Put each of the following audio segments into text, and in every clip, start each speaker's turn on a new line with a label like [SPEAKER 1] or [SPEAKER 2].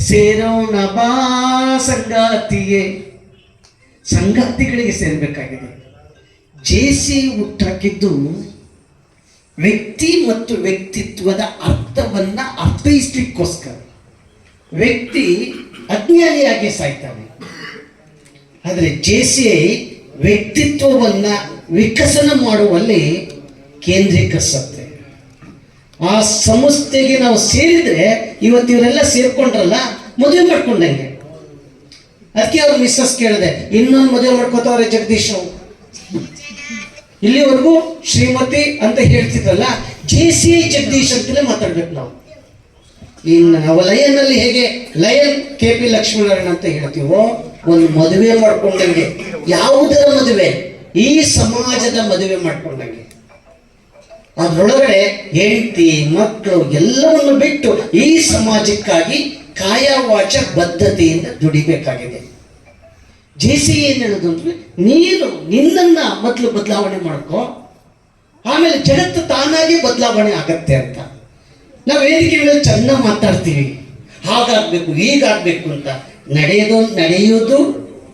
[SPEAKER 1] ಸೇರೋಣ ಬಾ ಸಂಗಾತಿಯೇ. ಸಂಗಾತಿಗಳಿಗೆ ಸೇರಬೇಕಾಗಿದೆ. ಜೇಸಿ ಹುಟ್ಟಾಕಿದ್ದು ವ್ಯಕ್ತಿ ಮತ್ತು ವ್ಯಕ್ತಿತ್ವದ ಅರ್ಥವನ್ನ ಅರ್ಥೈಸ್ಲಿಕ್ಕೋಸ್ಕರ. ವ್ಯಕ್ತಿ ಅಜ್ಞಾನಿಯಾಗಿ ಸಾಯ್ತಾನೆ. ಆದರೆ ಜೇಸಿ ವ್ಯಕ್ತಿತ್ವವನ್ನ ವಿಕಸನ ಮಾಡುವಲ್ಲಿ ಕೇಂದ್ರೀಕರಿಸುತ್ತೆ. ಆ ಸಂಸ್ಥೆಗೆ ನಾವು ಸೇರಿದ್ರೆ ಇವತ್ತು ಇವರೆಲ್ಲ ಸೇರ್ಕೊಂಡ್ರಲ್ಲ, ಮದುವೆ ಮಾಡ್ಕೊಂಡಂಗೆ. ಅದಕ್ಕೆ ಅವ್ರು ಮಿಸ್ಸಸ್ ಕೇಳಿದೆ, ಇನ್ನೊಂದು ಮದುವೆ ಮಾಡ್ಕೋತಾವ್ರೆ ಜಗದೀಶ್ ಇಲ್ಲಿವರೆಗೂ ಶ್ರೀಮತಿ ಅಂತ ಹೇಳ್ತಿದ್ರಲ್ಲ, ಜೆ ಸಿ ಜಗದೀಶ್ ಅಂತಲೇ ಮಾತಾಡ್ಬೇಕು ನಾವು. ಇನ್ನು ನಾವು ಲಯನ್ನಲ್ಲಿ ಹೇಗೆ, ಲಯನ್ ಕೆ ಪಿ ಲಕ್ಷ್ಮೀನಾರಾಯಣ ಅಂತ ಹೇಳ್ತೀವೋ, ಒಂದು ಮದುವೆ ಮಾಡ್ಕೊಂಡಂಗೆ. ಯಾವುದರ ಮದುವೆ? ಈ ಸಮಾಜದ ಮದುವೆ ಮಾಡ್ಕೊಂಡಂಗೆ. ಅದರೊಳಗಡೆ ಹೆಂಡತಿ ಮಕ್ಕಳು ಎಲ್ಲವನ್ನು ಬಿಟ್ಟು ಈ ಸಮಾಜಕ್ಕಾಗಿ ಕಾಯವಾಚ ಬದ್ಧತೆಯಿಂದ ದುಡಿಬೇಕಾಗಿದೆ. ಜೆ ಸಿ ಏನ್ ಹೇಳೋದು ಅಂದ್ರೆ, ನೀನು ನಿನ್ನನ್ನ ಮೊದಲು ಬದಲಾವಣೆ ಮಾಡ್ಕೋ, ಆಮೇಲೆ ಜಗತ್ತು ತಾನಾಗಿ ಬದಲಾವಣೆ ಆಗತ್ತೆ ಅಂತ. ನಾವು ವೇದಿಕೆ ಮೇಲೆ ಚೆನ್ನಾಗಿ ಮಾತಾಡ್ತೀವಿ. ಹಾಗಾಗ್ಬೇಕು, ಹೀಗಾಗ್ಬೇಕು ಅಂತ ನಡೆಯೋದು ನಡೆಯೋದು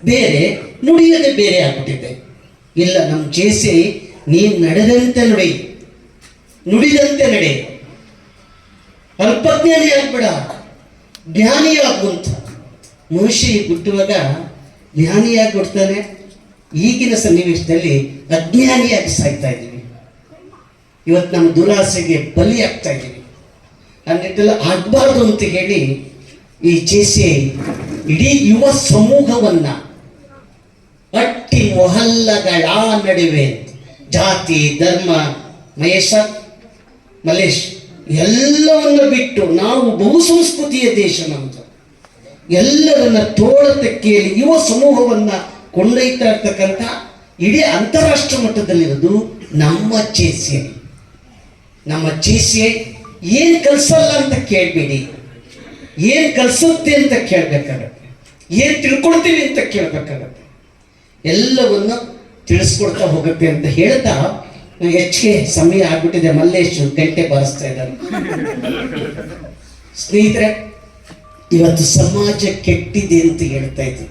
[SPEAKER 1] ಬೇರೆ, ನುಡಿಯೋದೇ ಬೇರೆ ಆಗ್ಬಿಟ್ಟಿದೆ. ಇಲ್ಲ ನಮ್ಮ ಸಿ ನೀನು ನಡೆದಂತೆ ನುಡಿ. ನುಡಿದಂತೆ ನಡೆ ಅಲ್ಪಜ್ಞಾನಿ ಆಗ್ಬೇಡ. ಜ್ಞಾನಿ ಆಗುವಂತ ಮನುಷ್ಯ ಹುಟ್ಟುವಾಗ ಜ್ಞಾನಿಯಾಗಿ ಹುಡ್ತಾನೆ ಈಗಿನ ಸನ್ನಿವೇಶದಲ್ಲಿ ಅಜ್ಞಾನಿಯಾಗಿ ಸಾಯ್ತಾ ಇದ್ದೀವಿ. ಇವತ್ತು ನಮ್ಮ ದುರಾಸೆಗೆ ಬಲಿ ಆಗ್ತಾ ಇದ್ದೀವಿ. ಆ ನಿಟ್ಟಲ್ಲಿ ಆಗಬಾರ್ದು ಅಂತ ಹೇಳಿ ಈ ಜೇಸಿ ಇಡೀ ಯುವ ಸಮೂಹವನ್ನ ಅಟ್ಟಿ ಮೊಹಲ್ಲಗಳ ನಡುವೆ ಜಾತಿ, ಧರ್ಮ ಮಹೇಶ ಮಲೇಶ್ ಎಲ್ಲವನ್ನು ಬಿಟ್ಟು ನಾವು ಬಹುಸಂಸ್ಕೃತಿಯ ದೇಶ ನಮ್ಮದು ಎಲ್ಲರನ್ನ ತೋಳ ತೆಕ್ಕೆಯಲ್ಲಿ ಯುವ ಸಮೂಹವನ್ನ ಕೊಂಡೊಯ್ತಾ ಇರ್ತಕ್ಕಂಥ ಇಡೀ ಅಂತಾರಾಷ್ಟ್ರ ಮಟ್ಟದಲ್ಲಿರೋದು ನಮ್ಮ ಚೇಸಿಯ ನಮ್ಮ ಚೇಸೆ ಏನ್ ಕಲ್ಸಲ್ಲ ಅಂತ ಕೇಳಬೇಡಿ. ಏನ್ ಕಲ್ಸುತ್ತೆ ಅಂತ ಕೇಳ್ಬೇಕಾಗತ್ತೆ. ಏನ್ ತಿಳ್ಕೊಳ್ತೀವಿ ಅಂತ ಕೇಳ್ಬೇಕಾಗತ್ತೆ. ಎಲ್ಲವನ್ನು ತಿಳಿಸ್ಕೊಡ್ತಾ ಹೋಗುತ್ತೆ ಅಂತ ಹೇಳ್ತಾ ಹೆಚ್ಚಿಗೆ ಸಮಯ ಆಗ್ಬಿಟ್ಟಿದೆ, ಮಲ್ಲೇಶ್ ಗಂಟೆ ಬಾರಿಸ್ತಾ ಇದ್ದಾನೆ. ಸ್ನೇಹಿತರೆ, ಇವತ್ತು ಸಮಾಜ ಕೆಟ್ಟಿದೆ ಅಂತ ಹೇಳ್ತಾ ಇದ್ರು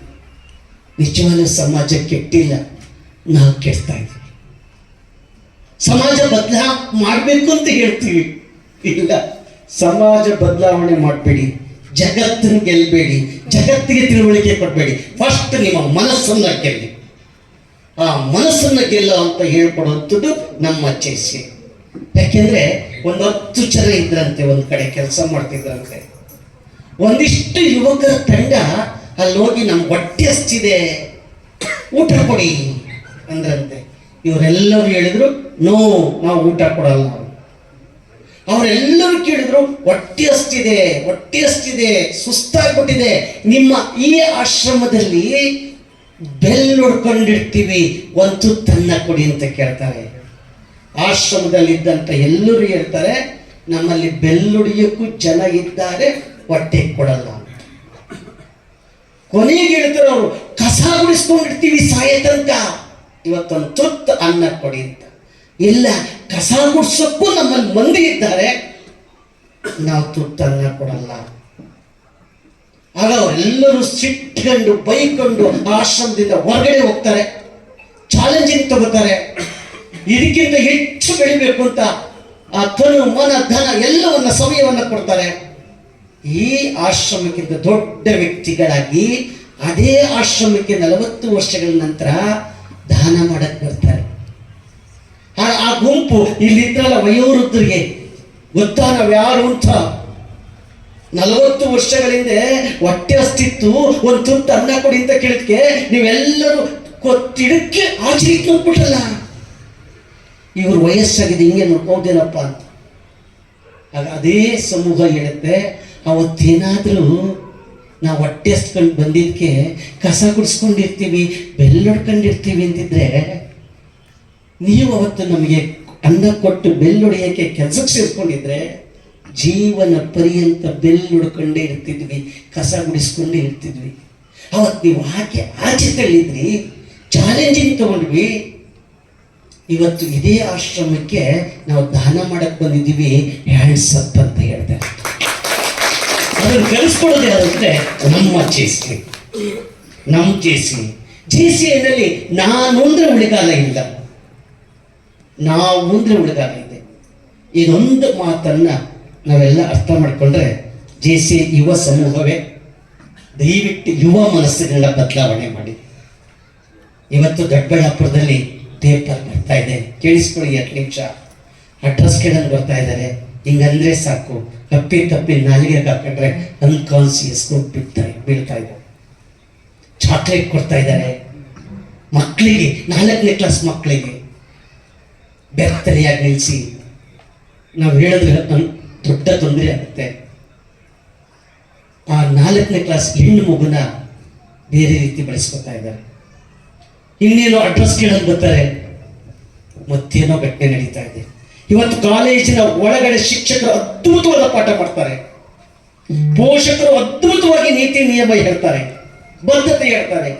[SPEAKER 1] ನಿಜವಾದ ಸಮಾಜ ಕೆಟ್ಟಿಲ್ಲ, ನಾವು ಕೆಡ್ತಾ ಇದ್ವಿ ಸಮಾಜ ಬದಲಾ ಮಾಡಬೇಕು ಅಂತ ಹೇಳ್ತೀವಿ. ಇಲ್ಲ, ಸಮಾಜ ಬದಲಾವಣೆ ಮಾಡಬೇಡಿ, ಜಗತ್ತನ್ನು ಗೆಲ್ಲಬೇಡಿ ಜಗತ್ತಿಗೆ ತಿಳುವಳಿಕೆ ಕೊಡಬೇಡಿ. ಫಸ್ಟ್ ನಿಮ್ಮ ಮನಸ್ಸನ್ನ ಗೆಲ್ಲಿ. ಆ ಮನಸ್ಸನ್ನು ಗೆಲ್ಲ ಅಂತ ಹೇಳ್ಕೊಡುವಂಥದ್ದು ನಮ್ಮ ಚೇಸಿ ಯಾಕೆಂದ್ರೆ ಒಂದು ಹತ್ತು ಜನ ಇದ್ರಂತೆ, ಒಂದು ಕಡೆ ಕೆಲಸ ಮಾಡ್ತಿದ್ರಂತೆ. ಒಂದಿಷ್ಟು ಯುವಕರ ತಂಡ ಅಲ್ಲಿ ಹೋಗಿ ನಮ್ಮ ಹೊಟ್ಟೆ ಹಸ್ತಿದೆ ಊಟ ಕೊಡಿ ಅಂದ್ರಂತೆ. ಇವರೆಲ್ಲರೂ ಹೇಳಿದ್ರು, ನೋ, ನಾವು ಊಟ ಕೊಡಲ್ಲ ಅವರೆಲ್ಲರೂ ಕೇಳಿದ್ರು ಹೊಟ್ಟೆ ಹಸ್ತಿದೆ ಹೊಟ್ಟೆ ಹಸ್ತಿದೆ ಸುಸ್ತಾಗ್ಬಿಟ್ಟಿದೆ. ನಿಮ್ಮ ಈ ಆಶ್ರಮದಲ್ಲಿ ಬೆಲ್ ನೋಡ್ಕೊಂಡಿರ್ತೀವಿ, ಒಂದು ತುತ್ತನ್ನ ಕೊಡಿ ಅಂತ ಕೇಳ್ತಾರೆ. ಆಶ್ರಮದಲ್ಲಿ ಇದ್ದಂತ ಎಲ್ಲರೂ ಹೇಳ್ತಾರೆ, ನಮ್ಮಲ್ಲಿ ಬೆಲ್ಲುಡಿಯಕ್ಕೂ ಜನ ಇದ್ದಾರೆ, ಹೊಟ್ಟೆ ಕೊಡಲ್ಲ. ಕೊನೆಗೆ ಹೇಳ್ತಾರೆ ಅವರು, ಕಸ ಗುಡಿಸ್ಕೊಂಡಿರ್ತೀವಿ ಸಾಯ ಇವತ್ತೊಂದು ತುತ್ತು ಅನ್ನ ಕೊಡಿ ಅಂತ. ಇಲ್ಲ, ಕಸ ಗುಡಿಸೋಕ್ಕೂ ನಮ್ಮಲ್ಲಿ ಮಂದಿ ಇದ್ದಾರೆ. ನಾವು ತುತ್ತು ಅನ್ನ ಕೊಡಲ್ಲ. ಆಗ ಅವರೆಲ್ಲರೂ ಸಿಟ್ಕೊಂಡು ಬೈಕೊಂಡು ಆಶ್ರಮದಿಂದ ಹೊರಗಡೆ ಹೋಗ್ತಾರೆ. ಚಾಲೆಂಜಿಂಗ್ ತಗೋತಾರೆ. ಇದಕ್ಕಿಂತ ಹೆಚ್ಚು ಬೆಳಿಬೇಕು ಅಂತ ಆ ತನು ಮನ, ಧನ ಎಲ್ಲವನ್ನ ಸಮಯವನ್ನ ಕೊಡ್ತಾರೆ. ಈ ಆಶ್ರಮಕ್ಕಿಂತ ದೊಡ್ಡ ವ್ಯಕ್ತಿಗಳಾಗಿ ಅದೇ ಆಶ್ರಮಕ್ಕೆ ನಲವತ್ತು ವರ್ಷಗಳ ನಂತರ ದಾನ ಮಾಡಕ್ ಬರ್ತಾರೆ. ಆ ಗುಂಪು ಇಲ್ಲಿದ್ರಲ್ಲ ವಯೋವೃದ್ಧರಿಗೆ ಗೊತ್ತಾ ನಾವು ಯಾರು ಅಂತ? ನಲವತ್ತು ವರ್ಷಗಳ ಹಿಂದೆ ಹೊಟ್ಟೆ ಅಷ್ಟಿತ್ತು ಒಂದು ತುತ್ತು ಅನ್ನ ಕೊಡಿ ಅಂತ ಕೇಳಿದ್ಕೆ ನೀವೆಲ್ಲರೂ ಕೊತ್ತಿಡಕ್ಕೆ ಆಚರಿಕೆ ಬಿಟ್ಟಲ್ಲ ಇವರು ವಯಸ್ಸಾಗಿದೆ, ಹಿಂಗೆ ನೋಡ್ಕೋದೇನಪ್ಪ ಅಂತ. ಆಗ ಅದೇ ಸಮೂಹ ಹೇಳುತ್ತೆ, ಅವತ್ತೇನಾದರೂ ನಾವು ಹೊಟ್ಟೆ ಹಸ್ಕೊಂಡು ಬಂದಿದ್ದಕ್ಕೆ ಕಸ ಗುಡಿಸ್ಕೊಂಡಿರ್ತೀವಿ ಬೆಲ್ಲೊಡ್ಕೊಂಡಿರ್ತೀವಿ ಅಂತಿದ್ರೆ ನೀವು ಅವತ್ತು ನಮಗೆ ಅನ್ನ ಕೊಟ್ಟು ಬೆಲ್ಲೊಡೆಯಕ್ಕೆ ಕೆಲಸಕ್ಕೆ ಸೇರಿಸ್ಕೊಂಡಿದ್ರೆ ಜೀವನ ಪರ್ಯಂತ ಬೆಲ್ಲುಡ್ಕೊಂಡೇ ಇರ್ತಿದ್ವಿ, ಕಸ ಗುಡಿಸ್ಕೊಂಡೇ ಇರ್ತಿದ್ವಿ. ಅವತ್ತು ನೀವು ಹಾಕಿ ಆಚೆ ತಳ್ಳಿದ್ರಿ ಚಾಲೆಂಜಿಂಗ್ ತಗೊಂಡ್ವಿ? ಇವತ್ತು ಇದೇ ಆಶ್ರಮಕ್ಕೆ ನಾವು ದಾನ ಮಾಡಕ್ ಬಂದಿದ್ದೀವಿ ಹ್ಯಾಂಡ್ಸ್ ಅಪ್ ಅಂತ ಹೇಳ್ತಾರೆ. ಅದನ್ನು ಕಲಿಸ್ಕೊಡೋದು ಯಾರಂದ್ರೆ ನಮ್ಮ ಚೇಸಿ ನಮ್ಮ ಚೇಸಿ ಜೇಸಿ. ಅಲ್ಲಿ ನಾನು ಅಂದ್ರೆ ಉಳಿಗಾಲ ಇಲ್ಲ. ನಾವು ಅಂದ್ರೆ ಉಳಿಗಾಲ ಇದೆ. ಇದೊಂದು ಮಾತನ್ನ ನಾವೆಲ್ಲ ಅರ್ಥ ಮಾಡಿಕೊಂಡ್ರೆ ಜೆ ಸಿ ಯುವ ಸಮೂಹವೇ ದಯವಿಟ್ಟು ಯುವ ಮನಸ್ಸುಗಳನ್ನ ಬದಲಾವಣೆ ಮಾಡಿ. ಇವತ್ತು ದೊಡ್ಡಬಳ್ಳಾಪುರದಲ್ಲಿ ಪೇಪರ್ ಬರ್ತಾ ಇದೆ. ಕೇಳಿಸ್ಕೊಳ್ಳಿ ಎರಡು ನಿಮಿಷ. ಅಡ್ರೆಸ್ ಕೇಳಲು ಬರ್ತಾ ಇದ್ದಾರೆ. ಹಿಂಗಂದ್ರೆ ಸಾಕು. ತಪ್ಪಿ ತಪ್ಪಿ ನಾಲಿಗೆ ಹಾಕೊಂಡ್ರೆ ಅನ್ಕಾನ್ಸಿಯಸ್ ಬಿಡ್ತಾ ಬೀಳ್ತಾ ಇದೆ. ಚಾಕ್ಲೇಟ್ ಕೊಡ್ತಾ ಇದ್ದಾರೆ. ಮಕ್ಕಳಿಗೆ ನಾಲ್ಕನೇ ಕ್ಲಾಸ್ ಮಕ್ಕಳಿಗೆ ಬೆತ್ತರಿಯಾಗಿ ನಿಲ್ಲಿಸಿ ನಾವು ಹೇಳಿದ್ರೆ ದೊಡ್ಡ ತೊಂದರೆ ಆಗುತ್ತೆ. ಆ ನಾಲ್ಕನೇ ಕ್ಲಾಸ್ ಹೆಣ್ಣು ಮಗುನ ಬೇರೆ ರೀತಿ ಬಳಸ್ಕೊತಾ ಇದ್ದಾರೆ. ಇನ್ನೇನೋ ಅಡ್ರೆಸ್ ಕೇಳೋದು ಬರ್ತಾರೆ. ಮತ್ತೇನೋ ಘಟನೆ ನಡೀತಾ ಇದೆ. ಇವತ್ತು ಕಾಲೇಜಿನ ಒಳಗಡೆ ಶಿಕ್ಷಕರು ಅದ್ಭುತವಾದ ಪಾಠ ಮಾಡ್ತಾರೆ. ಪೋಷಕರು ಅದ್ಭುತವಾಗಿ ನೀತಿ, ನಿಯಮ ಹೇಳ್ತಾರೆ. ಬದ್ಧತೆ ಹೇಳ್ತಾರೆ.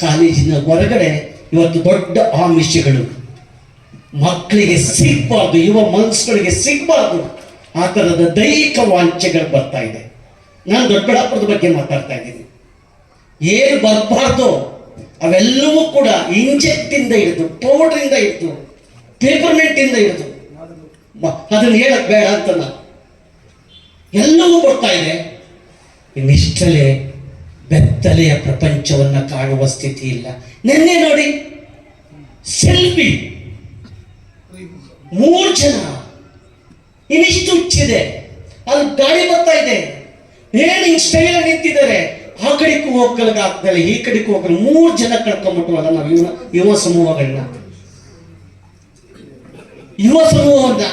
[SPEAKER 1] ಕಾಲೇಜಿನ ಹೊರಗಡೆ ಇವತ್ತು ದೊಡ್ಡ ಆಮಿಷಗಳು. ಮಕ್ಕಳಿಗೆ ಸಿಗ್ಬಾರ್ದು, ಯುವ ಮನಸ್ಸುಗಳಿಗೆ ಸಿಗ್ಬಾರ್ದು. ಆ ಥರದ ದೈಹಿಕ ವಾಂಚೆಗಳು ಬರ್ತಾ ಇದೆ. ನಾನು ದೊಡ್ಡಬಳ್ಳಾಪುರದ ಬಗ್ಗೆ ಮಾತಾಡ್ತಾ ಇದ್ದೀನಿ. ಏನು ಬರಬಾರ್ದು, ಅವೆಲ್ಲವೂ ಕೂಡ ಇಂಜೆಕ್ಟ್ ಇಂದ ಹಿಡಿದು ಪೌಡರ್ ಇಂದ ಹಿಡಿದು ಪೇಪರ್ಮೆಂಟ್ ಇಂದ ಹಿಡಿದು ಅದನ್ನು ಹೇಳಕ್ ಬೇಡ ಅಂತ ಎಲ್ಲವೂ ಬರ್ತಾ ಇದೆ. ಇನ್ನಿಷ್ಟಲೇ ಬೆತ್ತಲೆಯ ಪ್ರಪಂಚವನ್ನ ಕಾಣುವ ಸ್ಥಿತಿ ಇಲ್ಲ. ನಿನ್ನೆ ನೋಡಿ, ಸೆಲ್ಫಿ. ಮೂರು ಜನ ಇನ್ನಿಷ್ಟು ಹುಚ್ಚಿದೆ. ಅಲ್ಲಿ ಗಾಡಿ ಬರ್ತಾ ಇದೆ. ಹೇಳಿ ಸ್ಟೈಲ್ ನಿಂತಿದ್ದಾರೆ. ಆ ಕಡೆಗೂ ಹೋಗಲಿಕ್ಕೆ ಆಗ್ತಲ್ಲ ಈ ಕಡೆಗೂ ಹೋಗಲ್ಲ ಮೂರು ಜನ ಕಳ್ಕೊಂಡ್ಬಿಟ್ವಲ್ಲ ನಾವು. ಯುವ ಯುವ ಸಮೂಹಗಳನ್ನ. ಯುವ ಸಮೂಹವನ್ನ.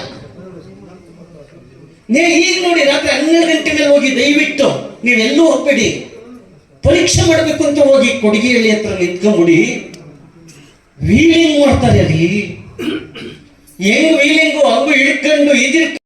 [SPEAKER 1] ನೀ ಈಗ ನೋಡಿ ರಾತ್ರಿ ಹನ್ನೆರಡು ಗಂಟೆ ಮೇಲೆ ಹೋಗಿ ದಯವಿಟ್ಟು ನೀವೆಲ್ಲೂ ಹೋಗ್ಬೇಡಿ ಪರೀಕ್ಷೆ ಮಾಡಬೇಕು ಅಂತ ಹೋಗಿ ಕೊಡುಗೆಯಲ್ಲಿ ಹತ್ರ ನಿಂತ್ಕೊಂಬಿಡಿ. ವೀಲಿಂಗ್ ಮಾಡ್ತಾರೆ ಅಲ್ಲಿ. ಹೆಂಗ್ ವೀಲಿಂಗು ಹಂಗು ಇಳ್ಕೊಂಡು ಇದಿರ್